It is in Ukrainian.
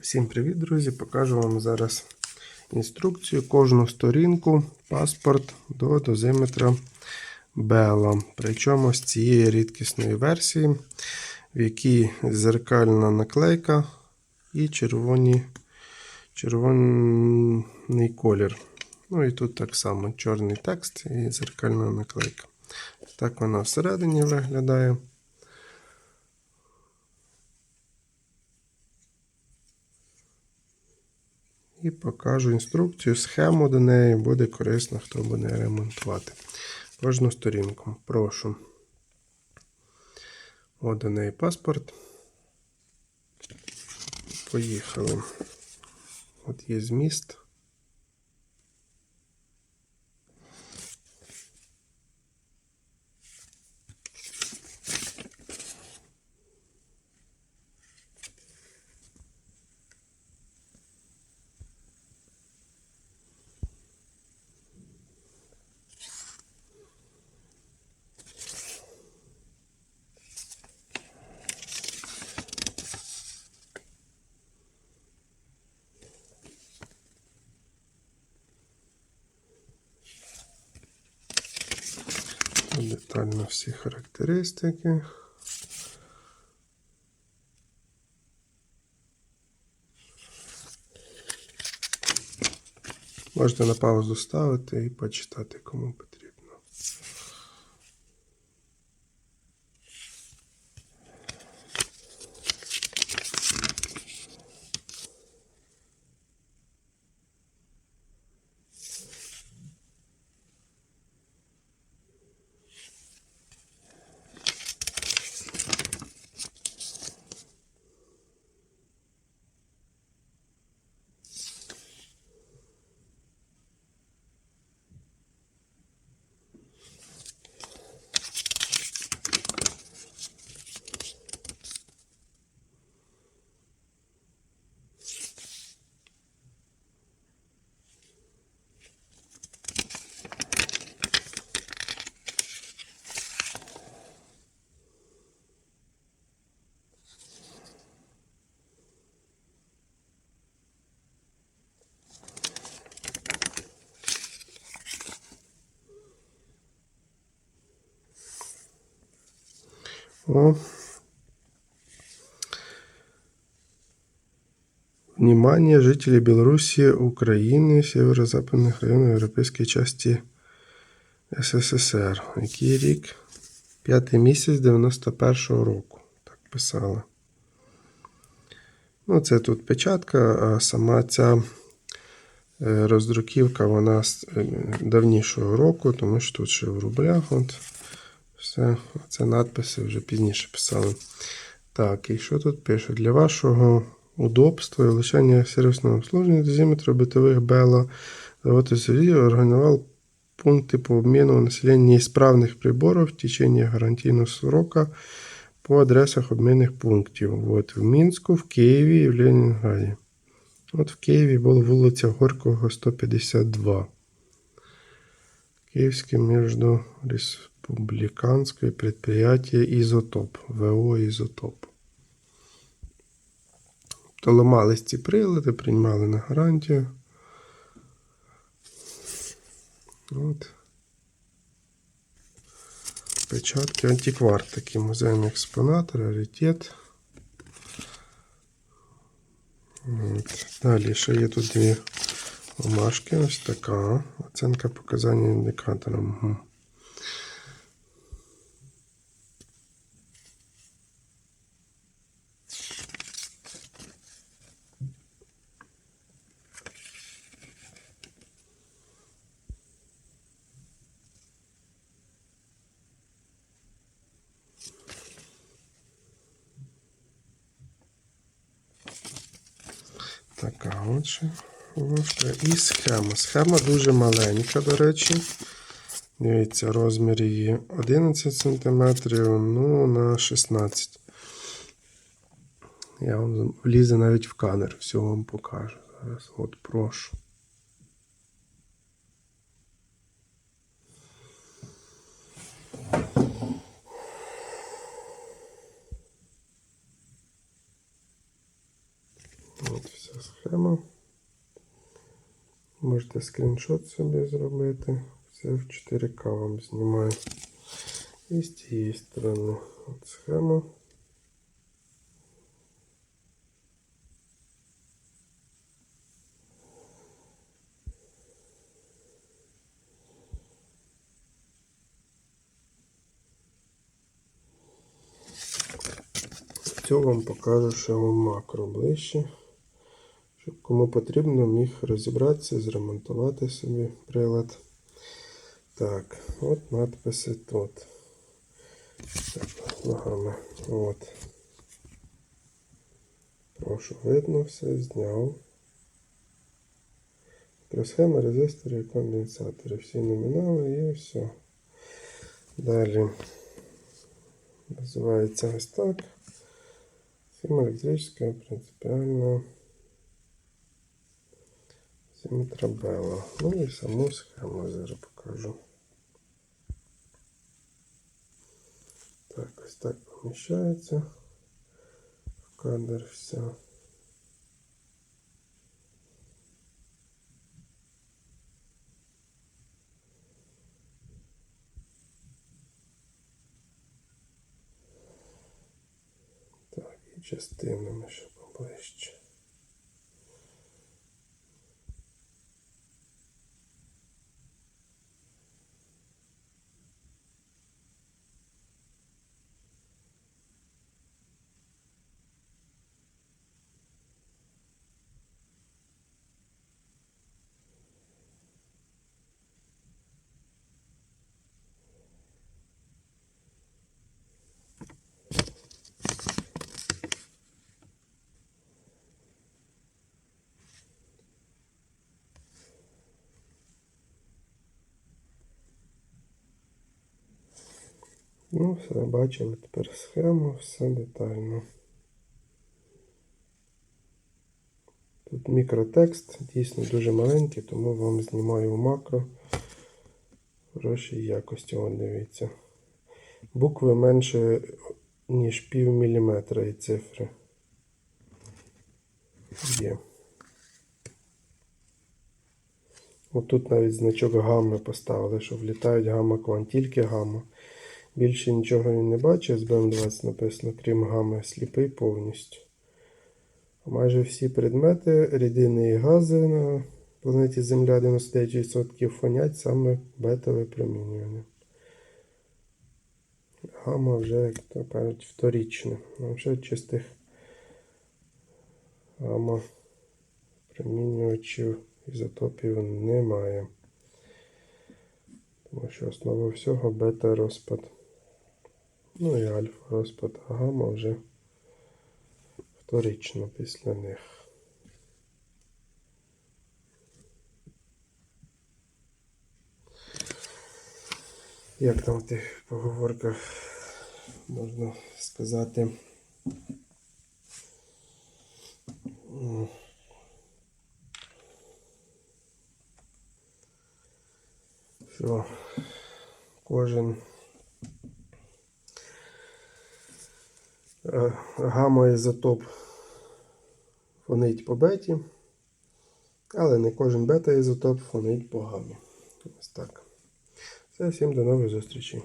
Всім привіт, друзі! Покажу вам зараз інструкцію, кожну сторінку, паспорт до дозиметра Bella. Причому з цієї рідкісної версії, в якій зеркальна наклейка і червоні, червоний колір. Ну і тут так само чорний текст і зеркальна наклейка. Так вона всередині виглядає. І покажу інструкцію, схему до неї буде корисно, хто буде ремонтувати. Кожну сторінку. Прошу. От до неї паспорт. Поїхали. От є зміст. Детально всі характеристики. Можете на паузу ставити і почитати, кому потрібно. О. Внимание, жители Белоруссии, Украины, северо-западных районов европейской части СССР. Який рік? П'ятий місяць 91-го року. Так писали. Ну, це тут печатка, а сама ця е, роздруківка, вона з е, давнішого року, тому що тут ще в рублях. От. Все, це надписи вже пізніше писали. Так, і що тут пише? Для вашого удобства і влучання сервісного обслуговування дозиметру битових Бела завод СРІ організував пункти по обміну населення неисправних приборів в течение гарантійного срока по адресах обмінних пунктів. От, в Мінську, в Києві і в Ленінграді. От в Києві була вулиця Горького, 152. Киевский междуреспубликанское предприятие «Изотоп». ВО «Изотоп». То ламались ці прилади, приймали на гарантію. От. Печатки антиквар, такий музейний експонат, раритет. От. Далі ще є тут дві бумажки. Ось така. Оцінка показання індикатором. Така отже ложка. І схема. Схема дуже маленька, до речі. Дивіться, розмір її 11 см, ну на 16 Я вам влізе навіть в камеру, все вам покажу. Зараз от прошу. От вся схема. Можете скріншот собі зробити. Все в 4К вам знімаю. І з цієї сторони от схема. Вам покажу у макро ближче. Кому потрібно, міг розібратися, зремонтувати собі прилад. Так, от надписи тут. Так, ногами. От. Прошу, видно все, зняв. Мікросхеми, резистори, конденсатори. Всі номінали і все. Далі. Називається ось так. Схема електрическая, принципиально. Симметробелла. Ну і саму схему зараз покажу. Так, ось так поміщається в кадр все. Так, і частинами ще поближче. Ну, все, бачили тепер схему, все детально. Тут мікротекст, дійсно дуже маленький, тому вам знімаю в макро. Хорошій якості, от дивіться. Букви менше, ніж пів міліметра і цифри. Є. Отут навіть значок гамми поставили, що влітають гамма квант, тільки гамма. Більше нічого він не бачить, з БМ20 написано, крім гами, сліпий повністю. Майже всі предмети, рідини і гази на планеті Земля 99% фонять саме бета випромінювання. Гама вже, як то кажуть, вторічна. А вже чистих гама промінювачів ізотопів немає. Тому що основа всього бета розпад. Ну і альфа розпад, а гамма вже вторично після них. Як там в тих поговорках можна сказати? Що кожен гамма-ізотоп фонить по беті, але не кожен бета-ізотоп фонить по гамі. Ось так. Це всім до нових зустрічей.